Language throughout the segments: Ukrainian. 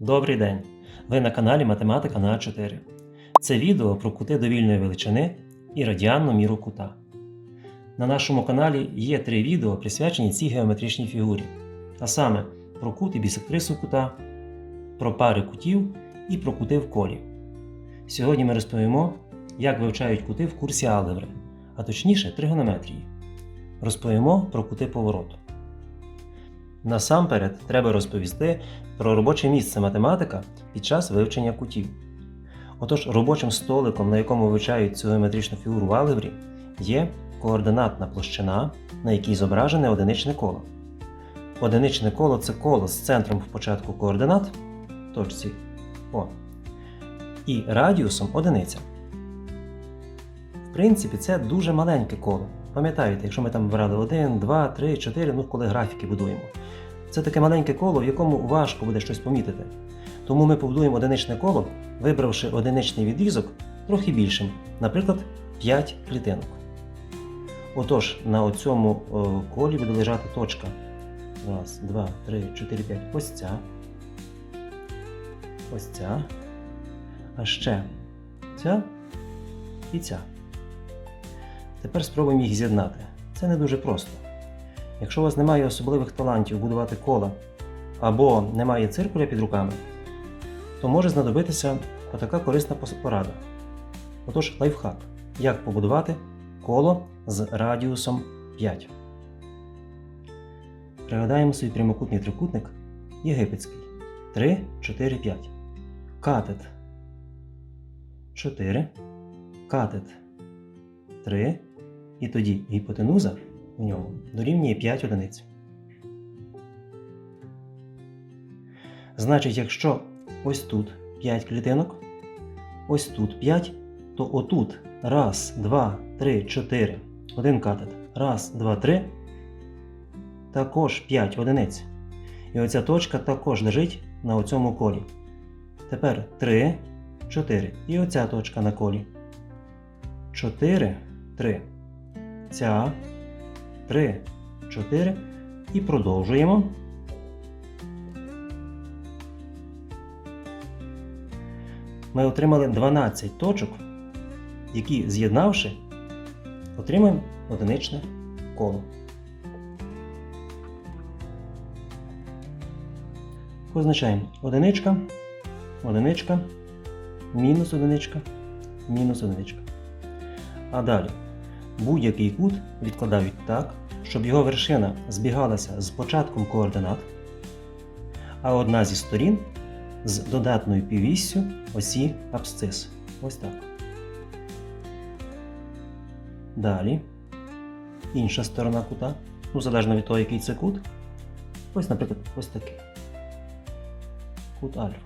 Добрий день! Ви на каналі Математика на А4. Це відео про кути довільної величини і радіанну міру кута. На нашому каналі є три відео, присвячені цій геометричній фігурі, а саме про кут і бісектрису кута, про пари кутів і про кути в колі. Сьогодні ми розповімо, як вивчають кути в курсі алгебри, а точніше тригонометрії. Розповімо про кути повороту. Насамперед треба розповісти про робоче місце математика під час вивчення кутів. Отож, робочим столиком, на якому вивчають цю геометричну фігуру в алгебрі, є координатна площина, на якій зображене одиничне коло. Одиничне коло це коло з центром в початку координат, точці О, і радіусом одиниця. В принципі, це дуже маленьке коло. Пам'ятаєте, якщо ми там брали 1, 2, 3, 4, ну коли графіки будуємо. Це таке маленьке коло, в якому важко буде щось помітити. Тому ми побудуємо одиничне коло, вибравши одиничний відрізок трохи більшим, наприклад, 5 клітинок. Отож, на цьому колі буде лежати точка. Раз, два, три, чотири, п'ять. Ось ця. Ось ця. А ще ця і ця. Тепер спробуємо їх з'єднати. Це не дуже просто. Якщо у вас немає особливих талантів будувати кола або немає циркуля під руками, то може знадобитися отака корисна порада. Отож, лайфхак. Як побудувати коло з радіусом 5. Пригадаємо свій прямокутний трикутник єгипетський. 3, 4, 5. Катет 4. Катет 3. І тоді гіпотенуза в ньому дорівнює 5 одиниць. Значить, якщо ось тут 5 клітинок, ось тут 5, то отут раз, два, три, чотири. Один катет. Раз, два, три. Також 5 одиниць. І оця точка також лежить на оцьому колі. Тепер 3, 4. І оця точка на колі. 4, 3. Ця 3, 4 і продовжуємо. Ми отримали 12 точок, які, з'єднавши, отримаємо одиничне коло. Позначаємо одиничка, одиничка, мінус одиничка, мінус одиничка. А далі будь-який кут відкладають так, щоб його вершина збігалася з початком координат, а одна зі сторін з додатною піввіссю осі абсцис. Ось так. Далі інша сторона кута, ну залежно від того, який це кут. Ось, наприклад, ось такий. Кут альфа.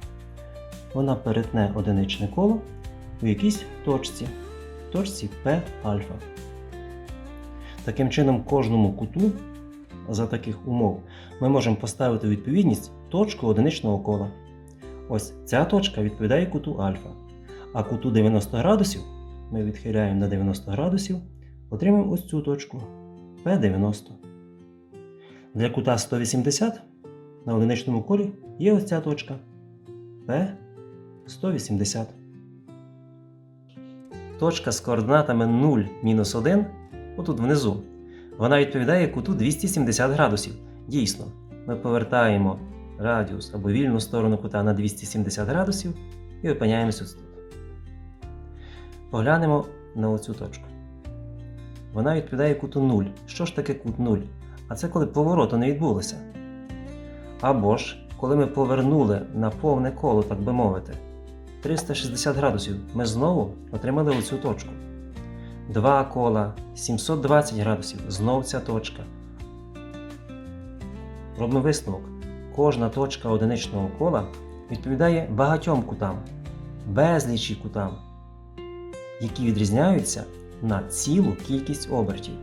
Вона перетне одиничне коло у якійсь точці, точці P альфа. Таким чином, кожному куту за таких умов ми можемо поставити відповідність точку одиничного кола. Ось ця точка відповідає куту альфа. А куту 90 градусів ми відхиляємо на 90 градусів, отримаємо ось цю точку P90. Для кута 180 на одиничному колі є ось ця точка P180. Точка з координатами 0 мінус 1 отут внизу. Вона відповідає куту 270 градусів. Дійсно, ми повертаємо радіус або вільну сторону кута на 270 градусів і опиняємося тут. Поглянемо на оцю точку. Вона відповідає куту 0. Що ж таке кут 0? А це коли повороту не відбулося. Або ж, коли ми повернули на повне коло, так би мовити, 360 градусів, ми знову отримали оцю точку. Два кола, 720 градусів, знов ця точка. Робимо висновок. Кожна точка одиничного кола відповідає багатьом кутам, безлічі кутам, які відрізняються на цілу кількість обертів.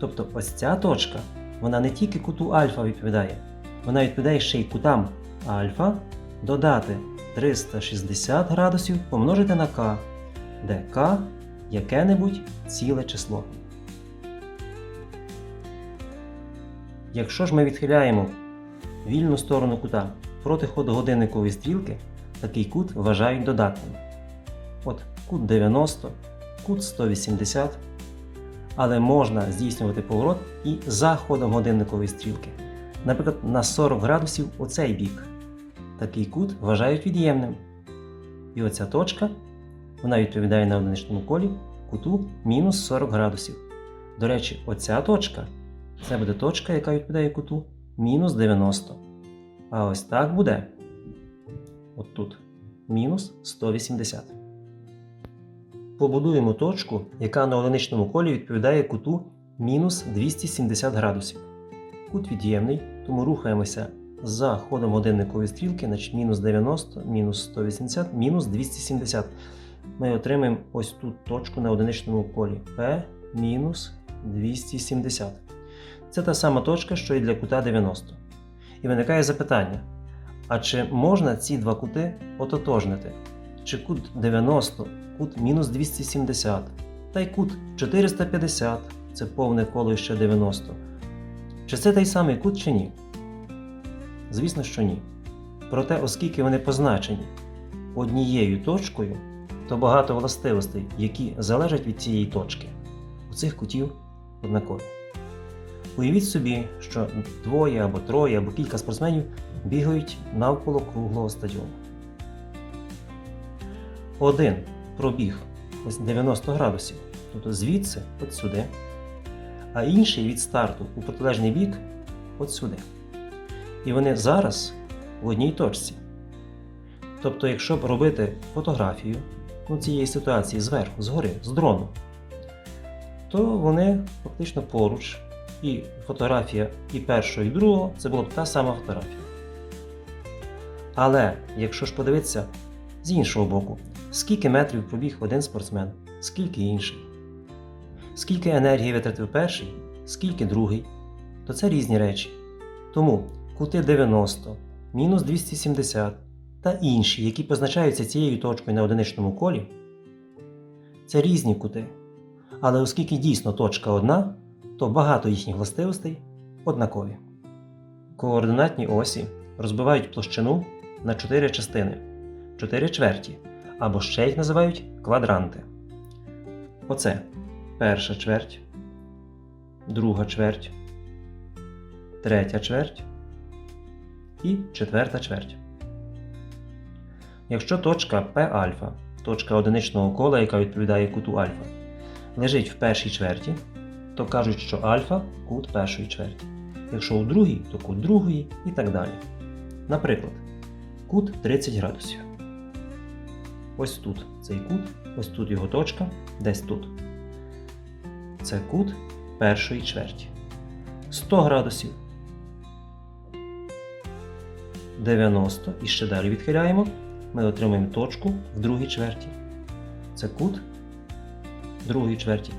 Тобто ось ця точка, вона не тільки куту альфа відповідає, вона відповідає ще й кутам альфа додати 360 градусів помножити на k, де k яке-небудь ціле число. Якщо ж ми відхиляємо вільну сторону кута проти ходу годинникової стрілки такий кут вважають додатним. От кут 90, кут 180. Але можна здійснювати поворот і за ходом годинникової стрілки. Наприклад, на 40 градусів у цей бік. Такий кут вважають від'ємним. І оця точка вона відповідає на одиничному колі куту мінус 40 градусів. До речі, оця точка це буде точка, яка відповідає куту мінус 90. А ось так буде. От тут. Мінус 180. Побудуємо точку, яка на одиничному колі відповідає куту мінус 270 градусів. Кут від'ємний, тому рухаємося за ходом годинникової стрілки, значить мінус 90, мінус 180, мінус 270. Ми отримаємо ось тут точку на одиничному колі P мінус 270. Це та сама точка, що і для кута 90. І виникає запитання: а чи можна ці два кути ототожнити? Чи кут 90, кут мінус 270, та й кут 450 це повне коло ще 90. Чи це той самий кут чи ні? Звісно, що ні. Проте, оскільки вони позначені однією точкою, то багато властивостей, які залежать від цієї точки, у цих кутів однакові. Уявіть собі, що двоє або троє або кілька спортсменів бігають навколо круглого стадіону. Один пробіг ось 90 градусів, тобто звідси от сюди, а інший від старту у протилежний бік от сюди. І вони зараз в одній точці. Тобто, якщо б робити фотографію ну, цієї ситуації зверху, згори, з дрону, то вони фактично поруч. І фотографія і першого, і другого це була б та сама фотографія. Але якщо ж подивитися з іншого боку, скільки метрів пробіг один спортсмен, скільки інший, скільки енергії витратив перший, скільки другий, то це різні речі. Тому кути 90, мінус 270 та інші, які позначаються цією точкою на одиничному колі, це різні кути. Але оскільки дійсно точка одна, то багато їхніх властивостей однакові. Координатні осі розбивають площину на 4 частини, 4 чверті, або ще їх називають квадранти. Оце перша чверть, друга чверть, третя чверть і четверта чверть. Якщо точка P альфа, точка одиничного кола, яка відповідає куту альфа, лежить в першій чверті, то кажуть, що альфа кут першої чверті. Якщо у другій, то кут другої і так далі. Наприклад, кут 30 градусів. Ось тут цей кут, ось тут його точка, десь тут. Це кут першої чверті. 100 градусів. 90 і ще далі відхиляємо. Ми отримаємо точку в другій чверті. Це кут другої чверті.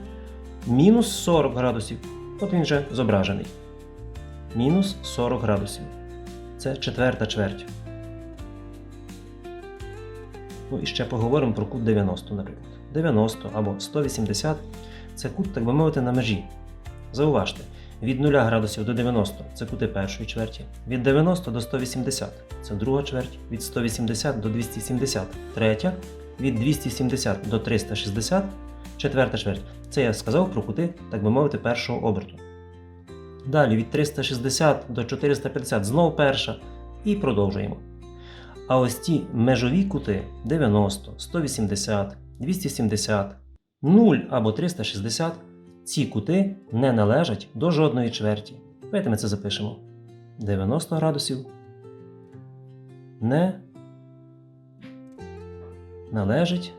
Мінус 40 градусів. От він вже зображений. Мінус 40 градусів. Це четверта чверть. Ну і ще поговоримо про кут 90, наприклад. 90 або 180 це кут, так би мовити, на межі. Зауважте, від 0 градусів до 90 це кути першої чверті, від 90 до 180 це друга чверть, від 180 до 270 третя, від 270 до 360 четверта чверть. Це я сказав про кути, так би мовити, першого оберту. Далі від 360 до 450 знову перша і продовжуємо. А ось ті межові кути 90, 180, 270, 0 або 360, ці кути не належать до жодної чверті. Давайте ми це запишемо. 90 градусів не належить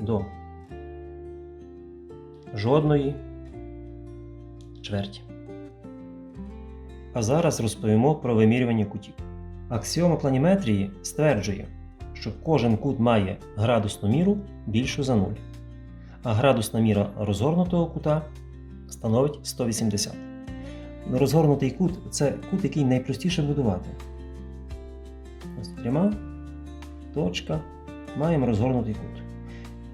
до жодної чверті. А зараз розповімо про вимірювання кутів. Аксіома планіметрії стверджує, що кожен кут має градусну міру більшу за 0, а градусна міра розгорнутого кута становить 180. Розгорнутий кут це кут, який найпростіше будувати. Ось пряма точка. Маємо розгорнутий кут.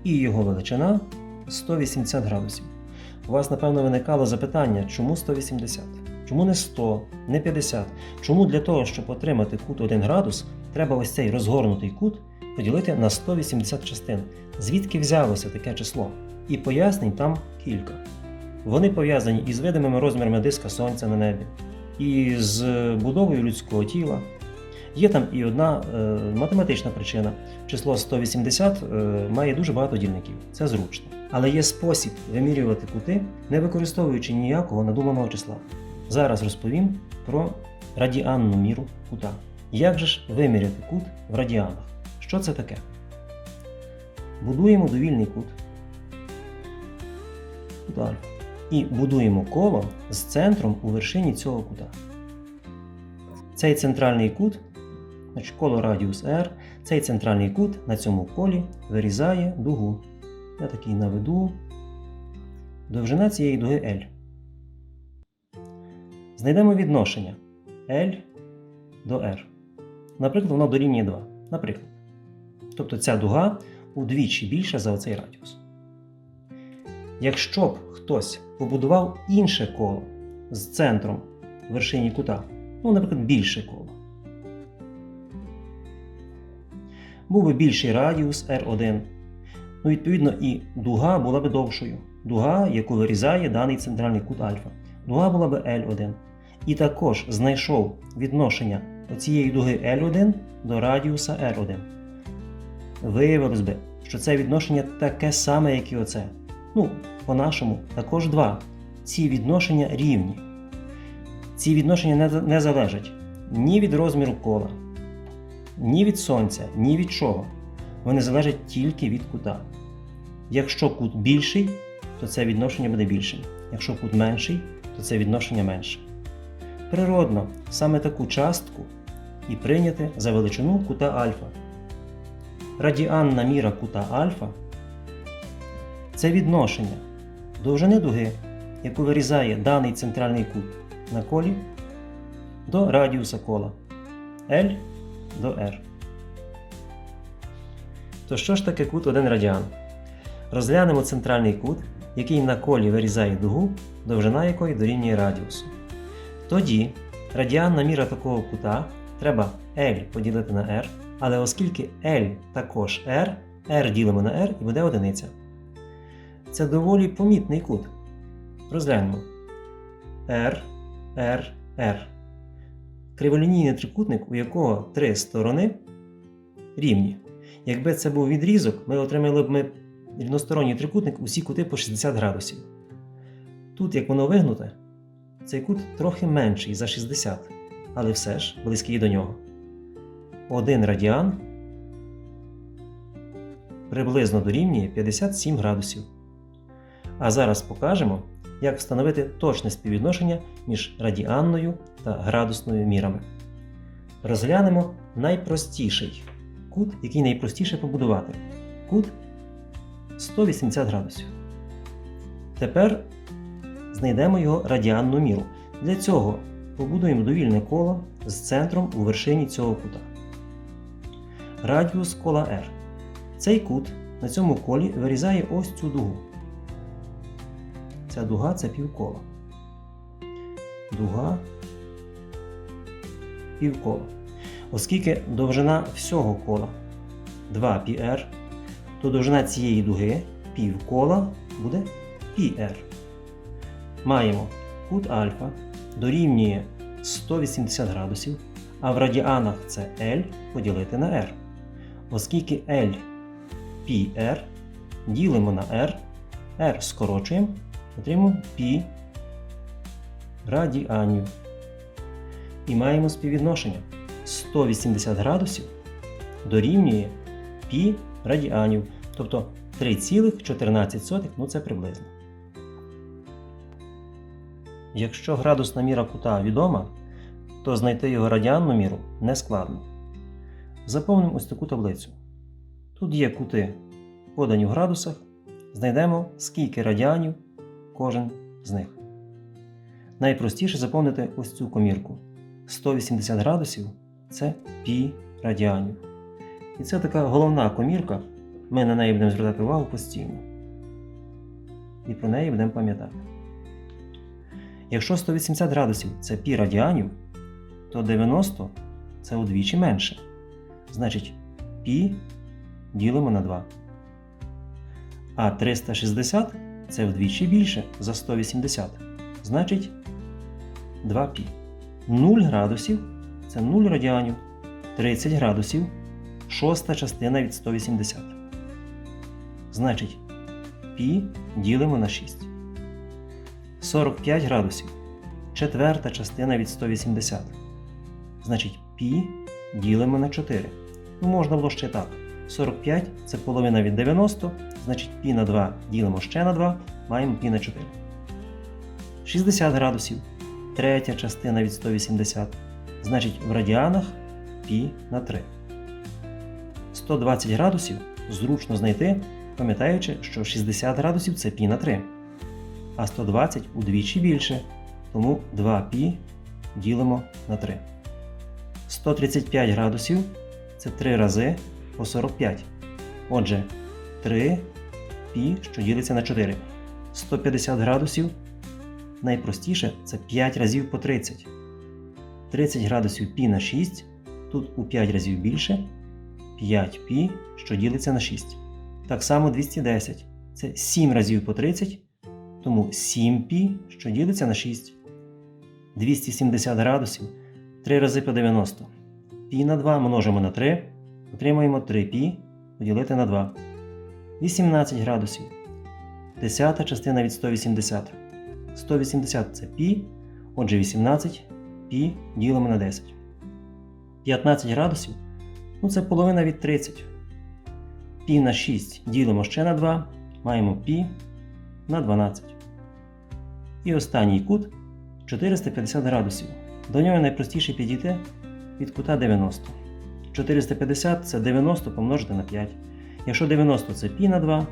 І його величина 180 градусів. У вас, напевно, виникало запитання, чому 180? Чому не 100, не 50? Чому для того, щоб отримати кут 1 градус, треба ось цей розгорнутий кут поділити на 180 частин. Звідки взялося таке число? І пояснень там кілька. Вони пов'язані із видимими розмірами диска Сонця на небі, і з будовою людського тіла. Є там і одна е, математична причина. Число 180 е, має дуже багато дільників. Це зручно. Але є спосіб вимірювати кути, не використовуючи ніякого надуманого числа. Зараз розповім про радіанну міру кута. Як же ж виміряти кут в радіанах? Що це таке? Будуємо довільний кут. Кут альфа. І будуємо коло з центром у вершині цього кута. Цей центральний кут, значить коло радіус R, цей центральний кут на цьому колі вирізає дугу. Я такий наведу. Довжина цієї дуги L. Знайдемо відношення L до R. Наприклад, воно дорівнює 2. Наприклад. Тобто ця дуга удвічі більша за оцей радіус. Якщо б хтось побудував інше коло з центром вершині кута, ну, наприклад, більше коло, був би більший радіус R1. Ну, відповідно, і дуга була б довшою. Дуга, яку вирізає даний центральний кут альфа. Дуга була б L1. І також знайшов відношення оцієї дуги L1 до радіуса R1. Виявилось би, що це відношення таке саме, як і оце. Ну, по-нашому, також два. Ці відношення рівні. Ці відношення не, залежать ні від розміру кола, ні від сонця, ні від чого. Вони залежать тільки від кута. Якщо кут більший, то це відношення буде більшим. Якщо кут менший, то це відношення менше. Природно, саме таку частку і прийняти за величину кута альфа. Радіанна міра кута альфа це відношення довжини дуги, яку вирізає даний центральний кут на колі, до радіуса кола L до R. То що ж таке кут 1 радіан? Розглянемо центральний кут, який на колі вирізає дугу, довжина якої дорівнює радіусу. Тоді радіанна міра такого кута треба L поділити на R, але оскільки L також R, R ділимо на R і буде одиниця. Це доволі помітний кут. Розглянемо. R, R, R. Криволінійний трикутник, у якого три сторони рівні. Якби це був відрізок, ми отримали б ми рівносторонній трикутник усі кути по 60 градусів. Тут, як воно вигнуте, цей кут трохи менший за 60, але все ж близький до нього. Один радіан приблизно дорівнює 57 градусів. А зараз покажемо, як встановити точне співвідношення між радіанною та градусною мірами. Розглянемо найпростіший кут, який найпростіше побудувати. Кут 180 градусів. Тепер знайдемо його радіанну міру. Для цього побудуємо довільне коло з центром у вершині цього кута. Радіус кола R. Цей кут на цьому колі вирізає ось цю дугу. Ця дуга це півкола. Дуга півкола. Оскільки довжина всього кола 2πr, то довжина цієї дуги півкола буде πr. Маємо кут альфа дорівнює 180 градусів, а в радіанах це L поділити на R. Оскільки L πr ділимо на R, R скорочуємо, отримуємо π радіанів. І маємо співвідношення 180 градусів дорівнює π радіанів, тобто 3,14, ну це приблизно. Якщо градусна міра кута відома, то знайти його радіанну міру не складно. Заповнимо ось таку таблицю. Тут є кути, подані в градусах, знайдемо скільки радіанів кожен з них. Найпростіше заповнити ось цю комірку. 180 градусів це пі радіанів. І це така головна комірка. Ми на неї будемо звертати увагу постійно. І про неї будемо пам'ятати. Якщо 180 градусів це пі радіанів, то 90 це удвічі менше. Значить, пі ділимо на 2. А 360 це вдвічі більше за 180. Значить 2π. 0 градусів це 0 радіанів. 30 градусів шоста частина від 180. Значить, π ділимо на 6. 45 градусів. Четверта частина від 180. Значить, π ділимо на 4. Ну, можна було ще так. 45 це половина від 90, значить π на 2 ділимо ще на 2, маємо π на 4. 60 градусів. Третя частина від 180. Значить, в радіанах π на 3. 120 градусів зручно знайти, пам'ятаючи, що 60 градусів це π на 3. А 120 удвічі більше, тому 2π ділимо на 3. 135 градусів це 3 рази по 45. Отже, 3 π, що ділиться на 4. 150 градусів найпростіше це 5 разів по 30. 30 градусів π на 6, тут у 5 разів більше. 5π, що ділиться на 6. Так само 210. Це 7 разів по 30, тому 7π, що ділиться на 6. 270 градусів 3 рази по 90. π на 2 множимо на 3, отримаємо 3π поділити на 2. 18 градусів. Десята частина від 180. 180 це пі. Отже, 18 пі ділимо на 10. 15 градусів. Ну це половина від 30. Пі на 6 ділимо ще на 2. Маємо пі на 12. І останній кут 450 градусів. До нього найпростіше підійти від кута 90. 450 це 90 помножити на 5. Якщо 90 це π на 2,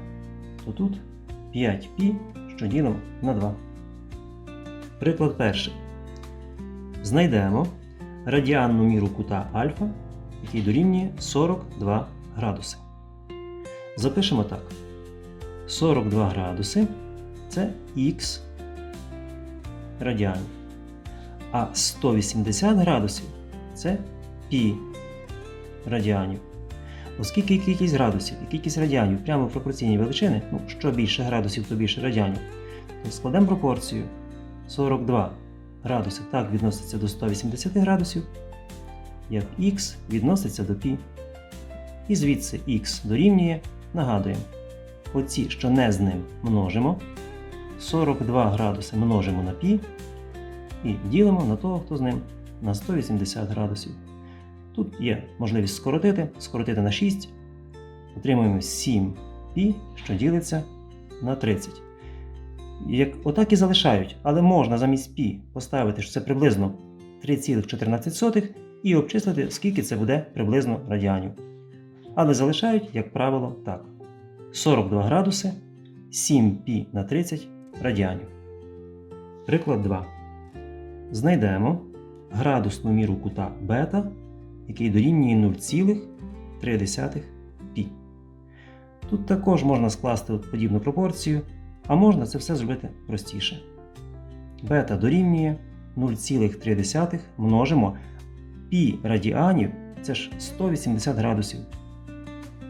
то тут 5π, що ділимо на 2. Приклад перший. Знайдемо радіанну міру кута альфа, який дорівнює 42 градуси. Запишемо так. 42 градуси це х радіанів. А 180 градусів це π радіанів. Оскільки кількість градусів і кількість радіанів прямо пропорційні величини, ну що більше градусів, то більше радіанів, то складемо пропорцію 42 градуси так відноситься до 180 градусів, як х відноситься до π. І звідси х дорівнює, нагадуємо, оці, що не з ним, множимо. 42 градуси множимо на π і ділимо на того, хто з ним, на 180 градусів. Тут є можливість скоротити, скоротити на 6. Отримуємо 7π, що ділиться на 30. Як, отак і залишають, але можна замість π поставити, що це приблизно 3,14 і обчислити, скільки це буде приблизно радіанів. Але залишають, як правило, так. 42 градуси 7π на 30 радіанів. Приклад 2. Знайдемо градусну міру кута бета, який дорівнює 0,3 π. Тут також можна скласти подібну пропорцію, а можна це все зробити простіше. Бета дорівнює 0,3 множимо π радіанів це ж 180 градусів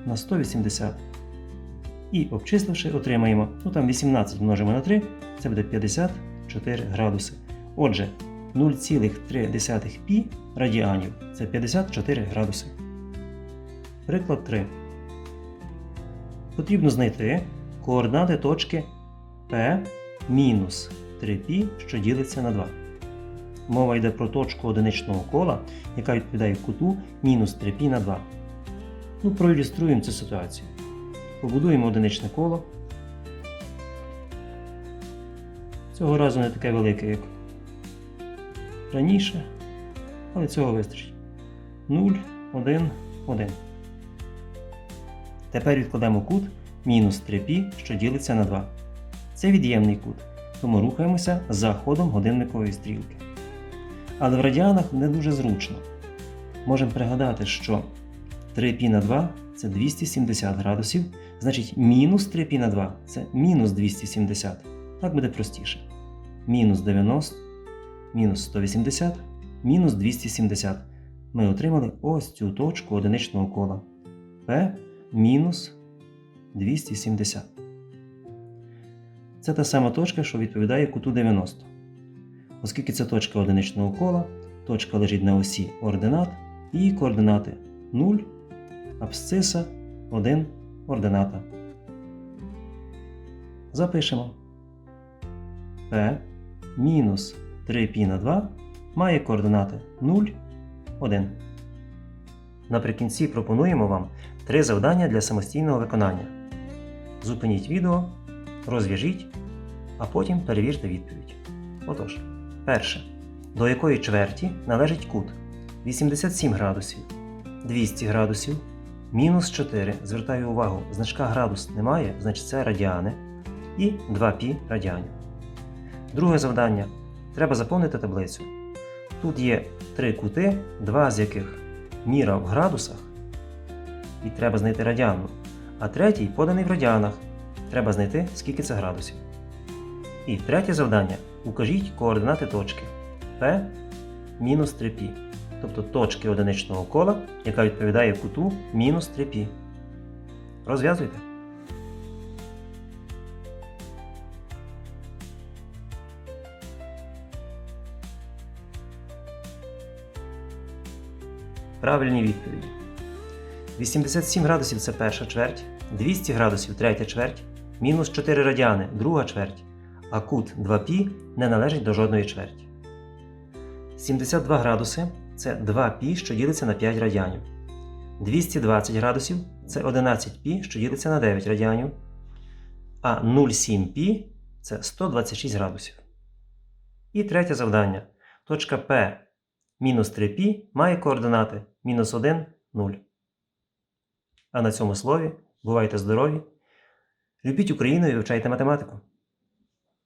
на 180. І обчисливши, отримаємо, ну там 18 множимо на 3, це буде 54 градуси. Отже, 0,3 π радіанів це 54 градуси. Приклад 3. Потрібно знайти координати точки P мінус 3π, що ділиться на 2. Мова йде про точку одиничного кола, яка відповідає куту мінус 3π на 2. Ну, проілюструємо цю ситуацію. Побудуємо одиничне коло. Цього разу не таке велике, як раніше, але цього вистачить. 0, 1, 1. Тепер відкладемо кут мінус 3π, що ділиться на 2. Це від'ємний кут, тому рухаємося за ходом годинникової стрілки. Але в радіанах не дуже зручно. Можемо пригадати, що 3π на 2 це 270 градусів, значить мінус 3π на 2 це мінус 270. Так буде простіше. Мінус 90, мінус 180, мінус 270. ми отримали ось цю точку одиничного кола P мінус 270. Це та сама точка, що відповідає куту 90. Оскільки це точка одиничного кола, точка лежить на осі ординат і координати 0, абсциса 1 ордината. Запишемо. P мінус 3π на 2 має координати 0, 1. Наприкінці пропонуємо вам три завдання для самостійного виконання. Зупиніть відео, розв'яжіть, а потім перевірте відповідь. Отож, перше. До якої чверті належить кут 87 градусів, 200 градусів, мінус 4. Звертаю увагу, значка градус немає, значить це радіани, і 2π радіанів. Друге завдання. Треба заповнити таблицю. Тут є три кути, два з яких міра в градусах, і треба знайти радіанну, а третій поданий в радіанах. Треба знайти, скільки це градусів. І третє завдання. Укажіть координати точки P мінус 3π, тобто точки одиничного кола, яка відповідає куту мінус 3π. Розв'язуйте. Правильні відповіді. 87 градусів це перша чверть, 200 градусів третя чверть, мінус 4 радіани друга чверть, а кут 2π не належить до жодної чверті. 72 градуси це 2π, що ділиться на 5 радіанів. 220 градусів це 11π, що ділиться на 9 радіанів. А 0,7π це 126 градусів. І третє завдання. Точка P мінус 3π має координати мінус 1, 0. А на цьому слові бувайте здорові! Любіть Україну і вивчайте математику!